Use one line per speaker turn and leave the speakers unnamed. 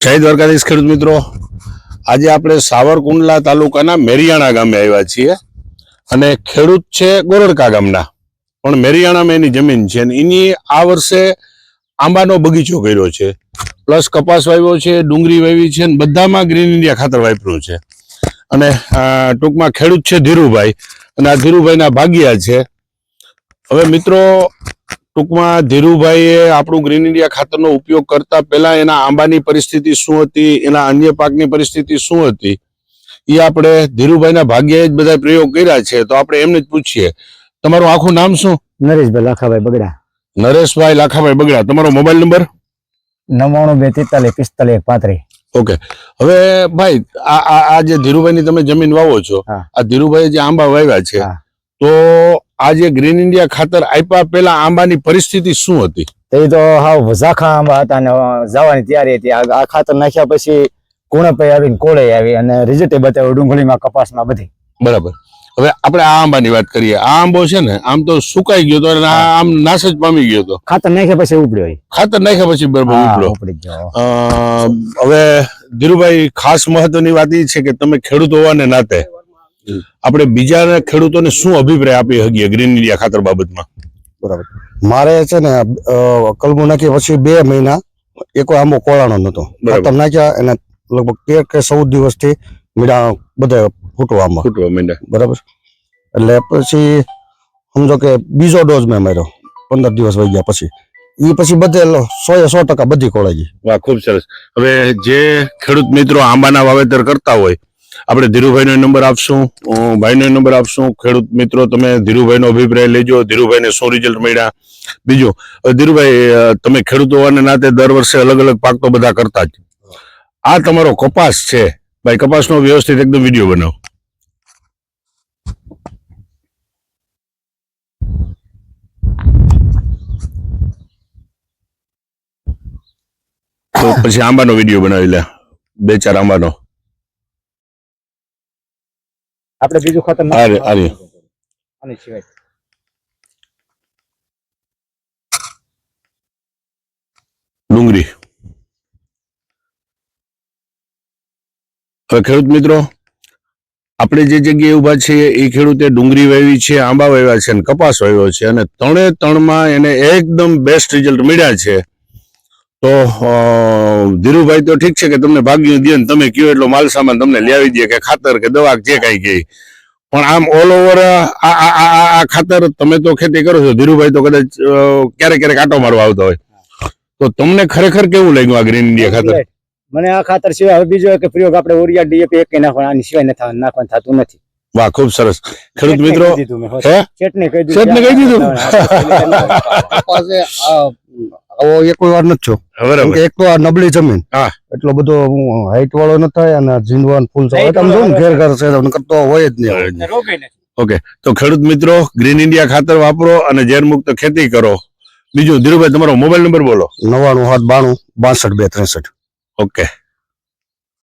જય દ્વારકાધીશ ખેડૂત મિત્રો. આજે આપણે સાવરકુંડલા તાલુકાના મેરિયાણા ગામે આવ્યા છીએ અને ખેડૂત છે ગોરડકા ગામના. પણ મેરિયાણામાં એની જમીન છે અને એની આ વર્ષે આંબાનો બગીચો કર્યો છે. પ્લસ કપાસ વાવ્યો છે, ડુંગળી વાવી છે અને બધામાં ગ્રીન ઇન્ડિયા ખાતર વાપર્યું છે. અને ટૂંકમાં ખેડૂત છે ધીરુભાઈ અને આ ધીરુભાઈના ભાગ્યા છે. હવે મિત્રો ટૂંકમાં ધીરુભાઈએ આપણું ગ્રીન ઇન્ડિયા ખાતરનો ઉપયોગ કરતા પહેલા એના આંબાની પરિસ્થિતિ શું હતી એના અન્ય પાકની પરિસ્થિતિ શું હતી એ આપણે ધીરુભાઈના ભાગ્યે જ બધા પ્રયોગ કર્યા છે. તો આપણે એમને જ પૂછીએ. તમારું આખું નામ શું?
નરેશભાઈ લાખાભાઈ બગડા.
નરેશભાઈ લાખાભાઈ બગડા. તમારો મોબાઈલ નંબર?
નવાણું બે તેતાલીસ પિસ્તાલીસ પાંત્રીસ.
ઓકે. હવે ભાઈ આ આ આ જે ધીરુભાઈની તમે જમીન વાવો છો. આ ધીરુભાઈએ જે આંબા વાવ્યા છે. તો આ જે ગ્રીન ઇન્ડિયા ખાતર આપ્યા પહેલા આંબાની પરિસ્થિતિ શું હતી?
એ તો હાવ ઝાખા આંબા હતા અને જવાની તૈયારી હતી. આ ખાતર નાખ્યા પછી કુણપાઈ આવીને કોળે આવી અને રિઝલ્ટ બતાવ્યું ડુંગળીમાં કપાસમાં બધી.
બરાબર. હવે આપણે આ આંબાની વાત કરીએ. આ આંબો છે ને આમ તો સુકાઈ ગયો તો અને આમ નાશ જ પામી ગયો તો.
ખાતર નાખ્યા પછી ઉપડ્યો.
ખાતર નાખ્યા પછી બરાબર
હા,
ઉપડ્યો. હવે ધીરુભાઈ ખાસ મહત્વની વાત એ છે કે તમે ખેડૂત હોવાને નાતે આપણે બીજા ખેડૂતોને શું અભિપ્રાય આપી શકીએ ગ્રીન ઇન્ડિયા ખાતર બાબતમાં?
બરાબર. મારે છે ને કલમો નાખી પછી બે મહિના એકો આંબો કોળાનો નતો
બરાબર.
ખાતર નાખ્યા એને લગભગ તેર કે ચૌદ દિવસથી મીડા બધા ફૂટવા આંબા
ફૂટવા મીડા
બરાબર. એટલે પછી સમજો કે બીજો ડોઝ મેં માર્યો પંદર દિવસ વહી ગયા પછી. એ પછી બધે સો એ સો ટકા બધી કોળાઈ ગઈ.
વાહ ખૂબ સરસ. હવે જે ખેડૂત મિત્રો આંબાના વાવેતર કરતા હોય આપણે ધીરુભાઈનો નંબર આપશું. ભાઈનો નંબર આપશું. ખેડૂત મિત્રો, તમે ધીરુભાઈનો અભિપ્રાય લેજો. ધીરુભાઈને શું રિઝલ્ટ મળ્યા? બીજું ધીરુભાઈ તમે ખેડૂત હોવાને નાતે દર વર્ષે અલગ અલગ પાક તો બધા કરતા જ. આ તમારો કપાસ છે. ભાઈ, કપાસનો વ્યવસ્થિત એકદમ વીડિયો બનાવો. પછી આંબાનો વીડિયો બનાવી લે. બે ચાર આંબાનો.
આપણે બીજું ખાતર. આની સિવાય.
ડુંગળી. હવે ખેડૂત મિત્રો આપણે જે જગ્યાએ ઊભા છીએ એ ખેડૂતે ડુંગળી વાવી છે આંબા વાવ્યા છે અને કપાસ વાવ્યો છે અને ત્રણે ત્રણમાં એને એકદમ બેસ્ટ રિઝલ્ટ મળ્યા છે. તો ધીરુભાઈ તો ઠીક છે કે તમને ભાગ્યું દે ને તમે કયો એટલો માલ સામાન તમને લઈ આવી દે કે ખાતર કે દવા કે જે કાંઈ કહે. પણ આમ ઓલ ઓવર આ ખાતર તમે તો ખેતી કરો છો ધીરુભાઈ તો કદાચ ક્યારેક ક્યારેક આટો મારવા આવતા હોય. તો તમને ખરેખર કેવું લાગ્યું આ ગ્રીન ઇન્ડિયા ખાતર?
મને આ ખાતર સિવાય હવે બીજો કે પ્રયોગ આપણે ઓરિયા ડીએપી એક નાખવાનું આની સિવાય નથી નાખવાનું થતું નથી.
વાહ ખૂબ સરસ. ખેડૂત મિત્રો
કહી દીધું
હે.
શેઠને કહી દીધું.
શેઠને કહી દીધું?
આવો એક વાર નથી કેમ એક તો આ નબળી જમીન.
હા.
એટલો બધો હું હાઈટ વાળો ન થાય અને ઝીંડવાન ફૂલ તમે જો ઘેર ઘર છે કરતો હોય જ નહીં.
ઓકે
તો ખેડૂત મિત્રો ગ્રીન ઇન્ડિયા ખાતર વાપરો અને ઝેર મુક્ત ખેતી કરો. બીજું ધીરુભાઈ તમારો મોબાઈલ નંબર બોલો.
નવાણું સાત બાણું બાસઠ બે ત્રેસઠ.
ઓકે.